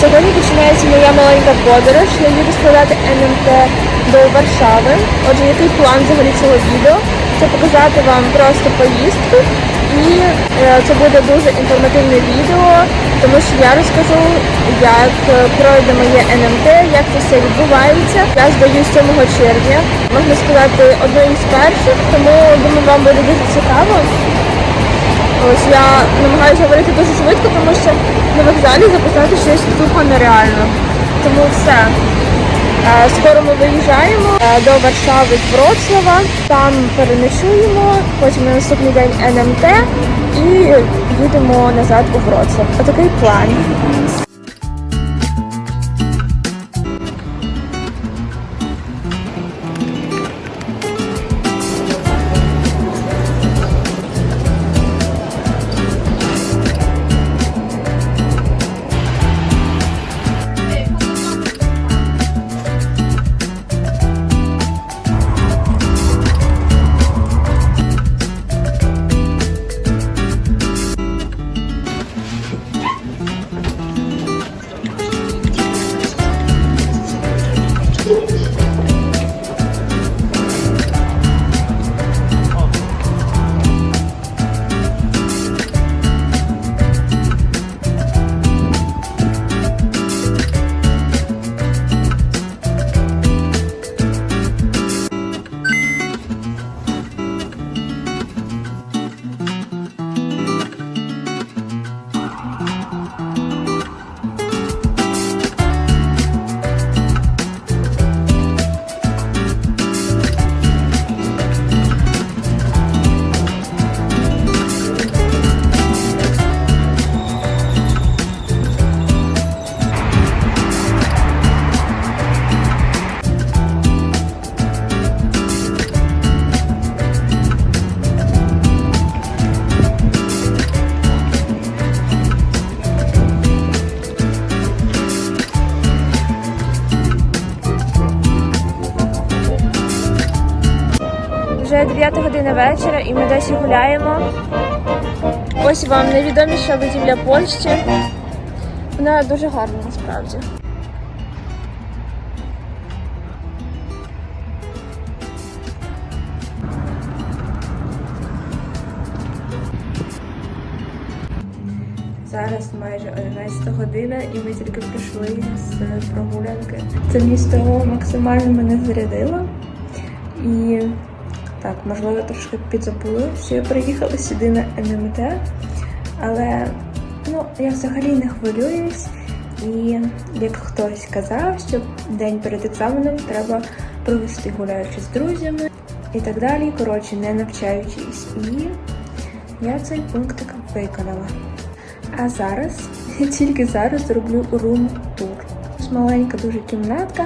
Сьогодні починається моя маленька подорож. Я їду складати НМТ до Варшави. Отже, який план взагалі цього відео? Це показати вам просто поїздку і е, це буде дуже інформативне відео, тому що я розкажу, як пройде моє НМТ, як це все відбувається. Я здаю 7 червня, можна сказати, одною з перших, тому думаю, вам буде дуже цікаво. Ось я намагаюся говорити дуже швидко, тому що на вокзалі записати щось тупо нереально. Тому все. Е, Скоро ми виїжджаємо е, до Варшави з Вроцлава, там переночуємо, потім на наступний день НМТ і їдемо назад у Вроцлав. Отакий план. 9 година вечора і ми досі гуляємо. Ось вам найвідоміша будівля Польщі. Вона дуже гарна насправді. Зараз майже 11 година і ми тільки прийшли з прогулянки. Це місто максимально мене зарядило. І так, можливо, трошки підзабули, що я приїхала сюди на НМТ. Але ну, я взагалі не хвилююсь. І як хтось казав, що день перед екзаменом треба провести гуляючи з друзями і так далі. Коротше, не навчаючись. І я цей пунктик виконала. А зараз, тільки зараз зроблю рум-тур. Маленька дуже кімнатка,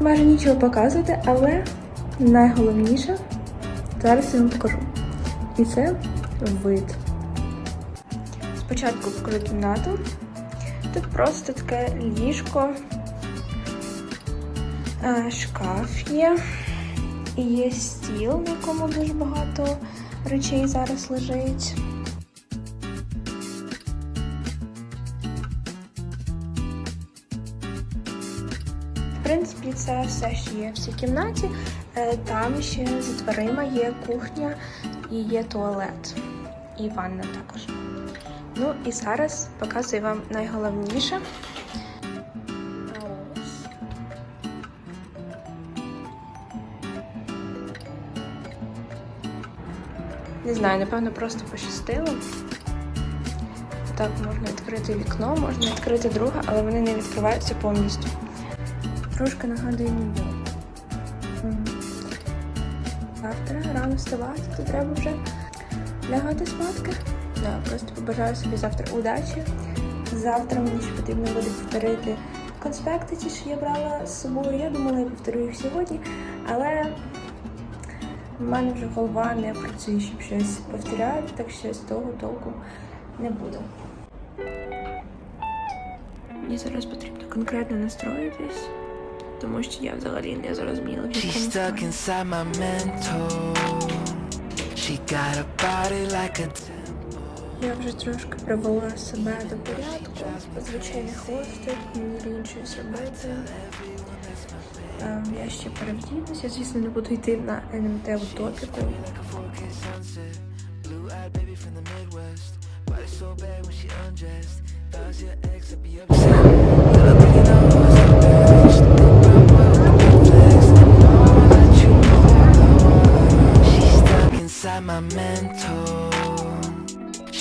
майже нічого показувати, але найголовніше зараз я вам покажу. І це вид. Спочатку покажу кімнату. Тут просто таке ліжко, шкаф є. І є стіл, на якому дуже багато речей зараз лежить. Принципі, це все, що є в цій кімнаті. Е, Там ще за дверима є кухня і є туалет. І ванна також. Ну і зараз показую вам найголовніше. Не знаю, напевно, просто пощастило. Так, можна відкрити вікно, можна відкрити друге, але вони не відкриваються повністю. Трошки нагадує Нью-Йорк. Завтра рано вставати, то треба вже лягати спадки. Да, просто побажаю собі завтра удачі. Завтра мені ще потрібно буде повторити конспекти, ті, що я брала з собою. Я думала, я повторю їх сьогодні, але в мене вже голова не працює, щоб щось повторяти, так що з того толку не буде. Мені зараз потрібно конкретно настроїтись, тому що я взагалі не зрозуміла, в She's якому stuck стані. inside my mental. She got a body like a temple. Я вже трошки привела себе до порядку. Звичайний хвостик, мені лінче зробити. Ем, Я ще перевдінуся. Звісно, не буду йти на НМТ в топіку. Blue-eyed baby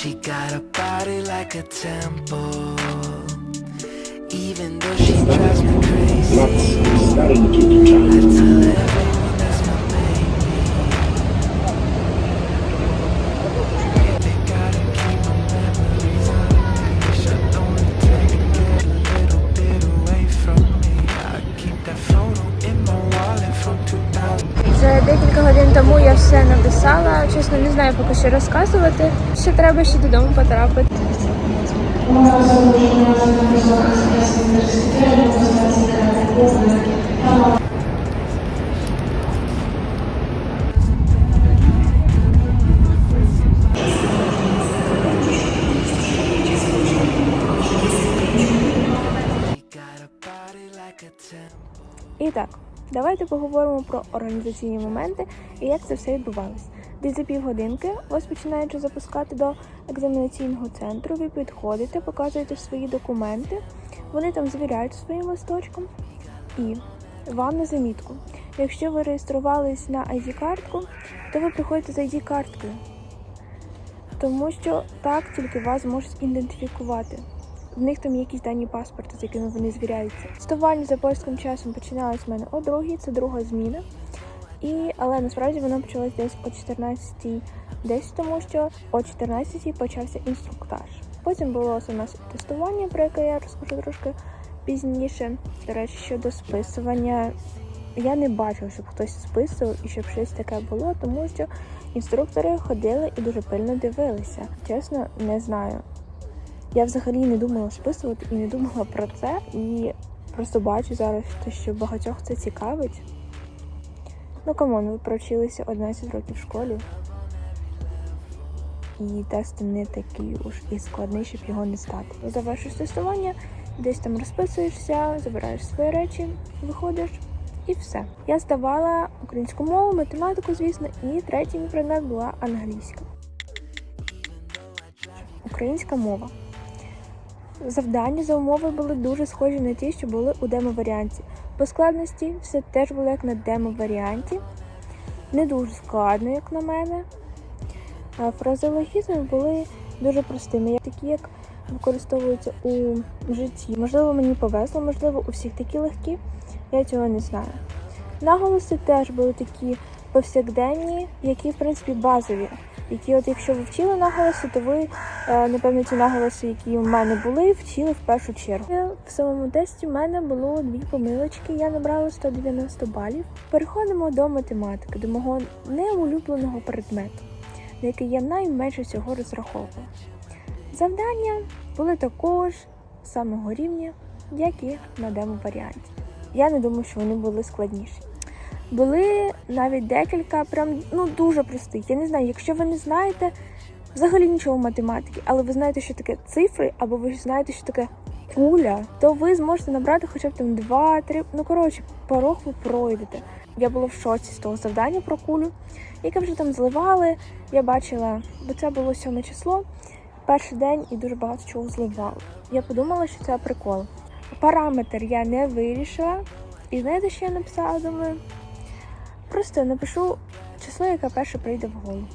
She got a body like a temple. Even though she drives me crazy. Чесно, не знаю поки що розказувати. Ще треба ще додому потрапити. І так, давайте поговоримо про організаційні моменти і як це все відбувалось. Десь за півгодинки, вас починаючи запускати до екзаменаційного центру, ви підходите, показуєте свої документи, вони там звіряють своїм листочком. І вам на замітку. Якщо ви реєструвались на ID-картку, то ви приходите з ID-карткою. Тому що так тільки вас можуть ідентифікувати. В них там є якісь дані паспорта, з якими вони звіряються. Тестування за польським часом починалось в мене о другій, це друга зміна. І, але насправді воно почалось десь о 14 десь тому що о 14-й почався інструктаж. Потім було саме тестування, про яке я розкажу трошки пізніше. До речі, щодо списування, я не бачила, щоб хтось списував і щоб щось таке було, тому що інструктори ходили і дуже пильно дивилися. Чесно, не знаю. Я взагалі не думала списувати і не думала про це. І просто бачу зараз, те, що багатьох це цікавить. Ну камон, ви провчилися 11 років в школі. І тест не такий уж і складний, щоб його не здати. Завершиш тестування, десь там розписуєшся, забираєш свої речі, виходиш і все. Я здавала українську мову, математику, звісно, і третій мій предмет була англійська. Українська мова. Завдання за умови були дуже схожі на ті, що були у демо-варіанті. По складності все теж було як на демо-варіанті. Не дуже складно, як на мене. Фразеологізми були дуже простими, такі, як використовуються у житті. Можливо, мені повезло, можливо, у всіх такі легкі. Я цього не знаю. Наголоси теж були такі повсякденні, які, в принципі, базові. Які, от якщо ви вчили наголоси, то ви, е, напевно, ті наголоси, які у мене були, вчили в першу чергу. В самому тесті в мене було дві помилочки. Я набрала 190 балів. Переходимо до математики, до мого неулюбленого предмету, на який я найменше всього розраховувала. Завдання були також самого рівня, як і на демо-варіанті. Я не думаю, що вони були складніші. Були навіть декілька, прям ну дуже простих. Я не знаю, якщо ви не знаєте взагалі нічого математики, але ви знаєте, що таке цифри, або ви знаєте, що таке куля, то ви зможете набрати хоча б там два-три. Ну коротше, порог ви пройдете. Я була в шоці з того завдання про кулю, яке вже там зливали. Я бачила, бо це було сьоме число, перший день і дуже багато чого зливали. Я подумала, що це прикол. Параметр я не вирішила. І знаєте, що я написала? Думаю, просто напишу число, яке перше прийде в голову.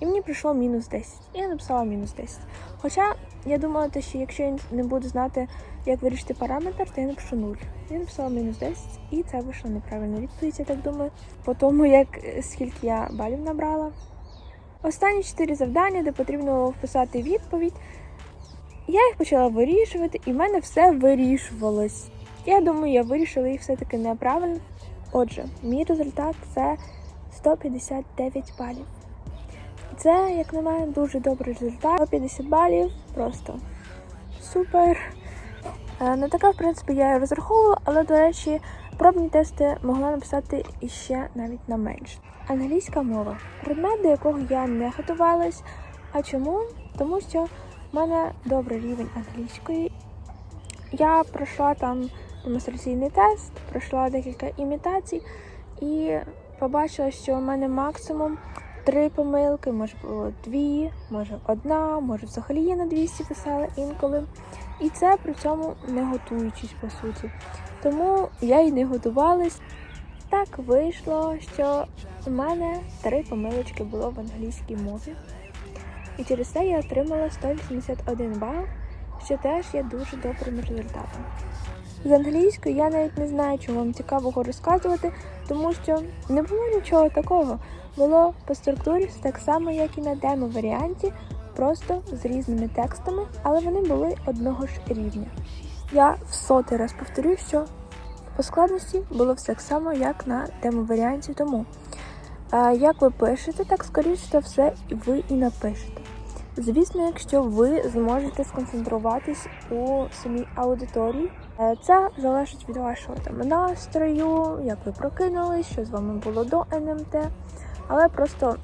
І мені прийшло мінус 10. І я написала мінус 10. Хоча я думала, що якщо я не буду знати, як вирішити параметр, то я напишу 0. Я написала мінус 10, і це вийшла неправильна відповідь, я так думаю, по тому, як е, скільки я балів набрала. Останні 4 завдання, де потрібно вписати відповідь. Я їх почала вирішувати, і в мене все вирішувалось. Я думаю, я вирішила їх все-таки неправильно. Отже, мій результат це 159 балів. Це, як на мене, дуже добрий результат. 150 балів, просто супер. Е, На таке, в принципі, я розраховувала, але, до речі, пробні тести могла написати іще навіть на менше. Англійська мова предмет, до якого я не готувалась. А чому? тому що в мене добрий рівень англійської. Я пройшла там демонстраційний тест, пройшла декілька імітацій і побачила, що в мене максимум три помилки, може було дві, може одна, може взагалі я на 200 писала інколи. І це при цьому не готуючись по суті. Тому я й не готувалась. Так вийшло, що у мене три помилочки було в англійській мові. І через це я отримала 181 бал, що теж є дуже добрим результатом. З англійською я навіть не знаю, чому вам цікавого розказувати, тому що не було нічого такого. Було по структурі так само, як і на демо-варіанті, просто з різними текстами, але вони були одного ж рівня. Я в сотий раз повторю, що по складності було все так само, як на демо-варіанті. Тому як ви пишете, так скоріше за все ви і напишете. Звісно, якщо ви зможете сконцентруватись у самій аудиторії, це залежить від вашого там настрою, як ви прокинулись, що з вами було до НМТ, але просто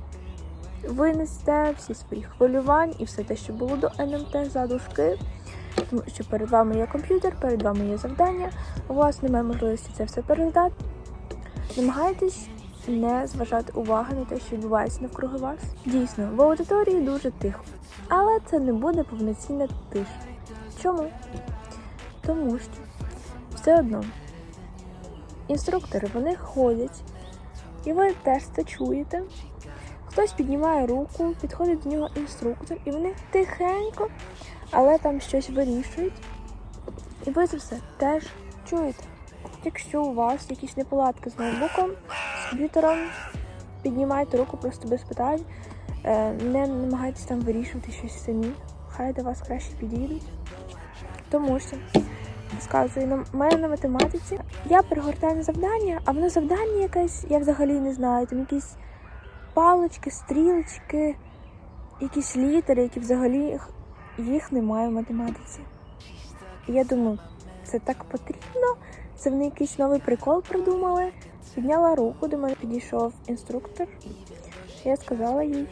винесте всі свої хвилювань і все те, що було до НМТ за дужки, тому що перед вами є комп'ютер, перед вами є завдання, у вас немає можливості це все передати. Намагайтесь не зважати уваги на те, що відбувається навкруги вас. Дійсно, в аудиторії дуже тихо, але це не буде повноцінна тиша. Чому? Тому що все одно інструктори вони ходять, і ви теж це чуєте. Хтось піднімає руку, підходить до нього інструктор, і вони тихенько, але там щось вирішують. І ви це все теж чуєте. Якщо у вас якісь неполадки з ноутбуком, з комп'ютером, піднімайте руку просто без питань. Е, Не намагайтесь там вирішувати щось самі. Хай до вас краще підійдуть. Тому що розказую на мене на математиці. Я перегортаю на завдання, а воно завдання якесь, я взагалі не знаю. Там якісь палочки, стрілочки, якісь літери, які взагалі їх немає в математиці. І я думаю, це так потрібно. Це вони якийсь новий прикол придумали. Підняла руку, до мене підійшов інструктор. Я сказала їй.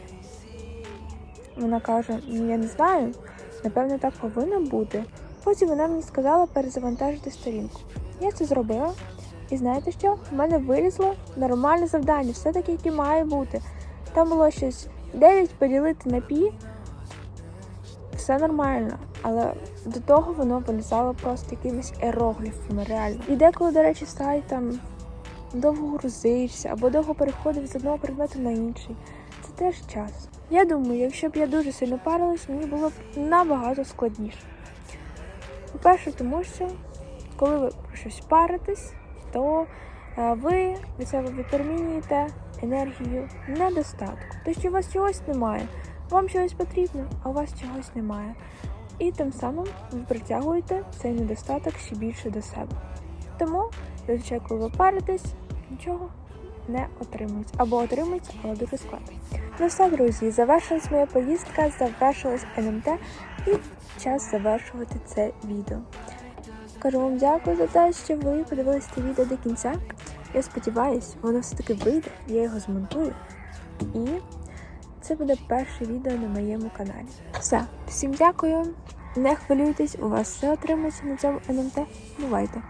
Вона каже: ну я не знаю, напевно, так повинно бути. Потім вона мені сказала перезавантажити сторінку. Я це зробила. І знаєте що? В мене вилізло нормальне завдання, все таке, яке має бути. Там було щось 9 поділити на пі. Все нормально, але до того воно вилізало просто якимись ерогліфами, реально. І деколи, до речі, сайт там довго грузився або довго переходив з одного предмету на інший. Це теж час. Я думаю, якщо б я дуже сильно парилась, мені було б набагато складніше. По-перше, тому що коли ви про щось паритесь, то е, ви від себе відпромінюєте енергію недостатку. То, що у вас чогось немає, вам чогось потрібно, а у вас чогось немає. І тим самим ви притягуєте цей недостаток ще більше до себе. Тому, зазвичай, коли ви паритесь, нічого не отримується. Або отримується, але дуже складно. Ну все, друзі, завершилась моя поїздка, завершилась НМТ і час завершувати це відео. Кажу вам дякую за те, що ви подивилися це відео до кінця. Я сподіваюся, воно все-таки вийде, я його змонтую. І це буде перше відео на моєму каналі. Все, всім дякую. Не хвилюйтесь, у вас все отримається на цьому НМТ. Бувайте!